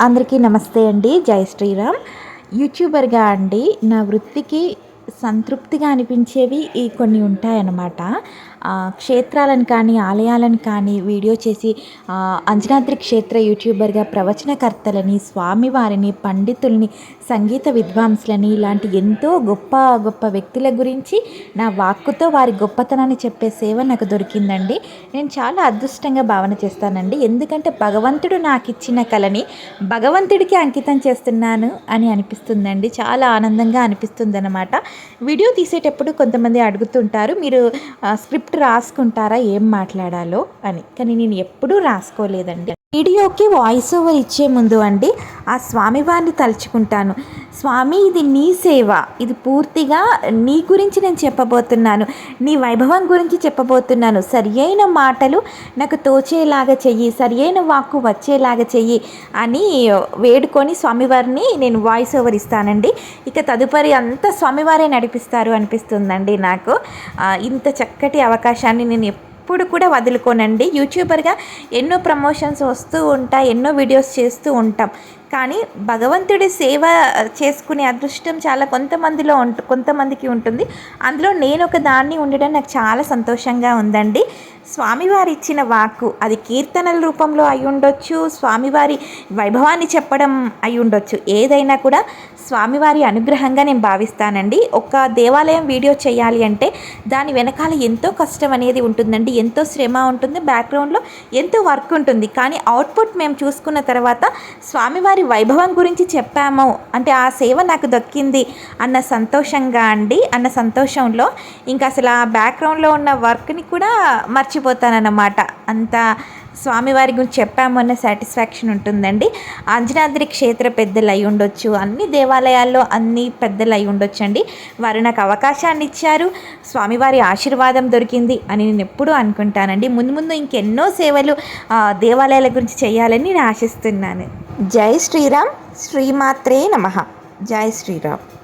అందరికీ నమస్తే అండి. జై శ్రీరామ్. యూట్యూబర్గా అండి. నా వృత్తికి సంతృప్తిగా అనిపించేవి ఈ కొన్ని ఉంటాయన్నమాట. క్షేత్రాలను కానీ ఆలయాలను కానీ వీడియో చేసి అంజనాద్రి క్షేత్ర యూట్యూబర్గా ప్రవచనకర్తలని స్వామివారిని పండితుల్ని సంగీత విద్వాంసులని ఇలాంటి ఎంతో గొప్ప గొప్ప వ్యక్తుల గురించి నా వాక్కుతో వారి గొప్పతనాన్ని చెప్పే సేవ నాకు దొరికిందండి. నేను చాలా అదృష్టంగా భావన చేస్తానండి. ఎందుకంటే భగవంతుడు నాకు ఇచ్చిన కళని భగవంతుడికి అంకితం చేస్తున్నాను అని అనిపిస్తుందండి. చాలా ఆనందంగా అనిపిస్తుంది అనమాట వీడియో తీసేటప్పుడు కొంతమంది అడుగుతుంటారు మీరు స్క్రిప్ట్ రాసుకుంటారా ఏం మాట్లాడాలో అని. కానీ నేను ఎప్పుడూ రాసుకోలేదండి. వీడియోకి వాయిస్ ఓవర్ ఇచ్చే ముందు అండి ఆ స్వామివారిని తలుచుకుంటాను. స్వామి ఇది నీ సేవ. ఇది పూర్తిగా నీ గురించి నేను చెప్పబోతున్నాను. నీ వైభవం గురించి చెప్పబోతున్నాను. సరి అయిన మాటలు నాకు తోచేలాగా చెయ్యి. సరి అయిన వాక్కు వచ్చేలాగా చెయ్యి అని వేడుకొని స్వామివారిని నేను వాయిస్ ఓవర్ ఇస్తానండి. ఇక తదుపరి అంతా స్వామివారే నడిపిస్తారు అనిపిస్తుందండి నాకు. ఇంత చక్కటి అవకాశాన్ని నేను ఎప్పుడు కూడా వదులుకోనండి. యూట్యూబర్గా ఎన్నో ప్రమోషన్స్ వస్తూ ఉంటాయి ఎన్నో వీడియోస్ చేస్తూ ఉంటాం. కానీ భగవంతుడి సేవ చేసుకునే అదృష్టం చాలా కొంతమందిలో ఉంటు కొంతమందికి ఉంటుంది. అందులో నేను ఒక దాన్ని ఉండడం నాకు చాలా సంతోషంగా ఉందండి. స్వామివారి ఇచ్చిన వాక్కు అది కీర్తనల రూపంలో అయి ఉండొచ్చు స్వామివారి వైభవాన్ని చెప్పడం అయి ఉండొచ్చు. ఏదైనా కూడా స్వామివారి అనుగ్రహంగా నేను భావిస్తానండి. ఒక దేవాలయం వీడియో చేయాలి అంటే దాని వెనకాల ఎంతో కష్టం అనేది ఉంటుందండి. ఎంతో శ్రమ ఉంటుంది. బ్యాక్గ్రౌండ్లో ఎంతో వర్క్ ఉంటుంది. కానీ అవుట్పుట్ మేము చూసుకున్న తర్వాత స్వామివారి వైభవం గురించి చెప్పాము. అంటే ఆ సేవ నాకు దక్కింది అన్న సంతోషంగా అండి. అన్న సంతోషంలో ఇంకా అసలు ఆ బ్యాక్గ్రౌండ్లో ఉన్న వర్క్ని కూడా మర్చిపోతానన్నమాట. అంత స్వామివారి గురించి చెప్పాము అన్న సాటిస్ఫాక్షన్ ఉంటుందండి. అంజనాద్రి క్షేత్ర పెద్దలు అయి ఉండొచ్చు అన్ని దేవాలయాల్లో అన్ని పెద్దలు అయి ఉండొచ్చు అండి వారు నాకు అవకాశాన్ని ఇచ్చారు స్వామివారి ఆశీర్వాదం దొరికింది అని నేను ఎప్పుడూ అనుకుంటానండి. ముందు ముందు ఇంకెన్నో సేవలు దేవాలయాల గురించి చేయాలని నేను ఆశిస్తున్నాను. జై శ్రీరామ్ శ్రీమాత్రే నమ. జై శ్రీరామ్.